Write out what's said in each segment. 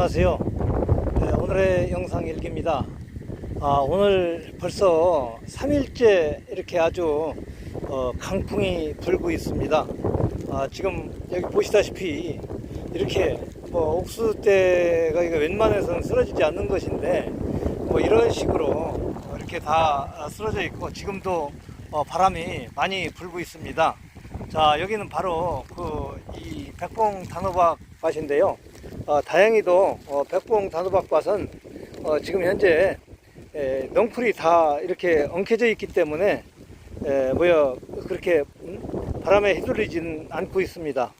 안녕하세요. 네, 오늘의 영상 일기입니다. 아, 오늘 벌써 3일째 이렇게 아주 어, 강풍이 불고 있습니다. 아, 지금 여기 보시다시피 이렇게 뭐 옥수대가 이거 웬만해서는 쓰러지지 않는 것인데 뭐 이런 식으로 이렇게 다 쓰러져 있고 지금도 어, 바람이 많이 불고 있습니다. 자 여기는 바로 그 이 백봉 단호박 밭인데요. 어, 다행히도 어, 백봉 단호박 밭은 어, 지금 현재 에, 넝풀이 다 이렇게 엉켜져 있기 때문에 에, 뭐야 그렇게 음? 바람에 휘둘리지는 않고 있습니다.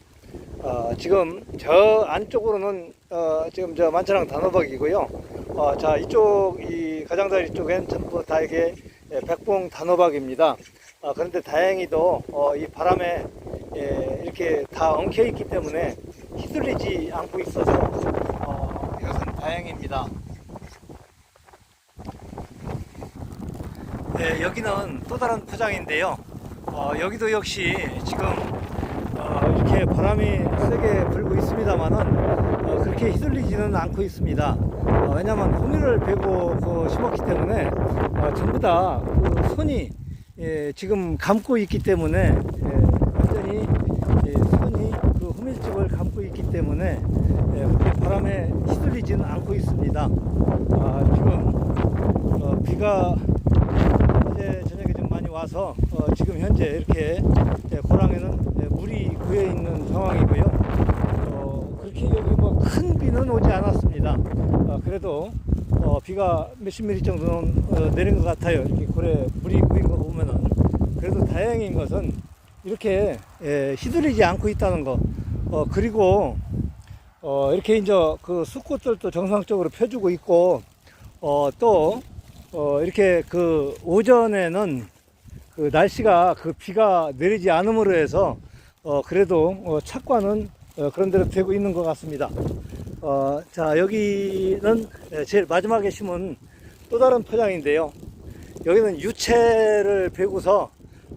어, 지금 저 안쪽으로는 어, 지금 저 만차랑 단호박이고요. 어, 자 이쪽 이 가장자리 쪽엔 전부 다 이게 예, 백봉 단호박입니다. 어, 그런데 다행히도 어, 이 바람에 예, 이렇게 다 엉켜 있기 때문에 휘둘리지 않고 있어서 어, 이것은 다행입니다. 네, 여기는 또 다른 포장인데요. 어, 여기도 역시 지금 어, 이렇게 바람이 세게 불고 있습니다만은 어, 그렇게 휘둘리지는 않고 있습니다. 어, 왜냐하면 호미를 베고 그 심었기 때문에 어, 전부 다 그 손이 예, 지금 감고 있기 때문에 예, 완전히 예, 손이 그 호밀집을 감고 있기 때문에 예, 그렇게 휘둘리지는 않고 있습니다. 아, 지금 어, 비가 어제 저녁에 좀 많이 와서 어, 지금 현재 이렇게 예, 고랑에는 예, 물이 고여 있는 상황이고요. 어, 그렇게 여기 뭐 큰 비는 오지 않았습니다. 어, 그래도 어, 비가 몇십 미리 정도는 어, 내린 것 같아요. 이렇게 고래 물이 고인 거 보면은 그래도 다행인 것은 이렇게 예, 휘둘리지 않고 있다는 거. 어, 그리고 어, 이렇게 이제 그 숲꽃들도 정상적으로 펴주고 있고 어, 또 어, 이렇게 그 오전에는 그 날씨가 그 비가 내리지 않음으로 해서 어, 그래도 어, 착과는 어, 그런 대로 되고 있는 것 같습니다. 어, 자, 여기는 예, 제일 마지막에 심은 또 다른 포장인데요. 여기는 유채를 베고서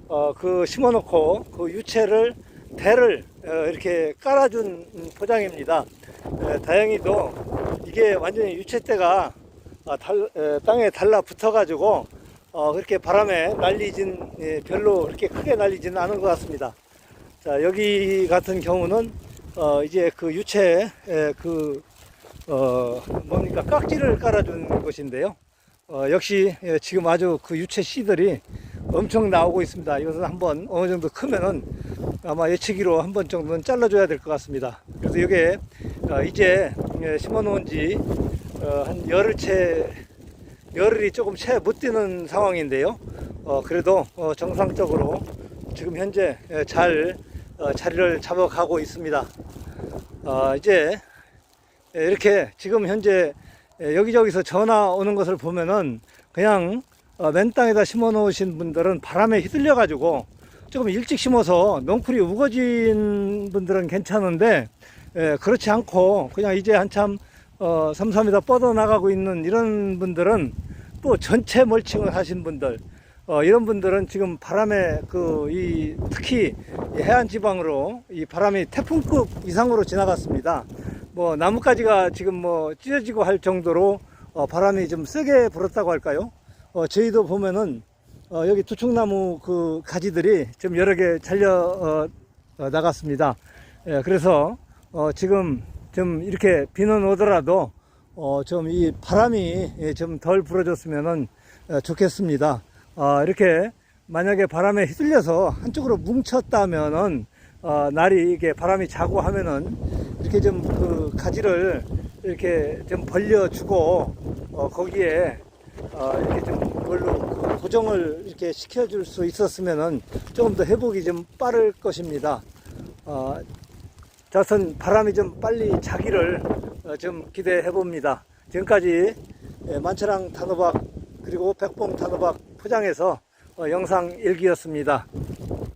어, 그 심어놓고 그 유채를 대를 어, 이렇게 깔아준 포장입니다. 에, 다행히도 이게 완전히 유채대가 아, 땅에 달라붙어가지고 어, 그렇게 바람에 날리진 예, 별로 그렇게 크게 날리지는 않은 것 같습니다. 자 여기 같은 경우는 어, 이제 그 유채 그 어, 뭡니까 깍지를 깔아준 곳인데요. 어, 역시 예, 지금 아주 그 유채 씨들이 엄청 나오고 있습니다. 이것은 한번 어느 정도 크면은 아마 예측이로 한 번 정도는 잘라줘야 될 것 같습니다. 그래서 이게 어, 이제 예, 심어놓은 지 어, 한 열흘째 열흘이 조금 채못 되는 상황인데요. 어, 그래도 어, 정상적으로 지금 현재 예, 잘 어, 자리를 잡아가고 있습니다. 어, 이제 예, 이렇게 지금 현재 예, 여기저기서 전화 오는 것을 보면은 그냥 어, 맨 땅에다 심어 놓으신 분들은 바람에 휘둘려 가지고 조금 일찍 심어서 넝쿨이 우거진 분들은 괜찮은데 예, 그렇지 않고 그냥 이제 한참 어, 삼삼이다 뻗어 나가고 있는 이런 분들은 또 전체 멀칭을 하신 분들 어, 이런 분들은 지금 바람에 그 이 특히 이 해안 지방으로 이 바람이 태풍급 이상으로 지나갔습니다. 뭐 나뭇가지가 지금 뭐 찢어지고 할 정도로 어, 바람이 좀 세게 불었다고 할까요? 어, 저희도 보면은 어, 여기 두충나무 그 가지들이 좀 여러 개 잘려 어, 어, 나갔습니다. 예, 그래서 어, 지금 좀 이렇게 비는 오더라도 어, 좀 이 바람이 예, 좀덜 불어줬으면 좋겠습니다. 어, 이렇게 만약에 바람에 휘둘려서 한쪽으로 뭉쳤다면은 어, 날이 이게 바람이 자고 하면은 이렇게 좀 그 가지를 이렇게 좀 벌려주고 어, 거기에 어, 이렇게 좀그 걸로 그 고정을 이렇게 시켜줄 수 있었으면은 조금 더 회복이 좀 빠를 것입니다. 어, 자선 바람이 좀 빨리 자기를 어, 좀 기대해 봅니다. 지금까지 예, 만차랑 단호박 그리고 백봉 단호박 포장해서 어, 영상 일기였습니다.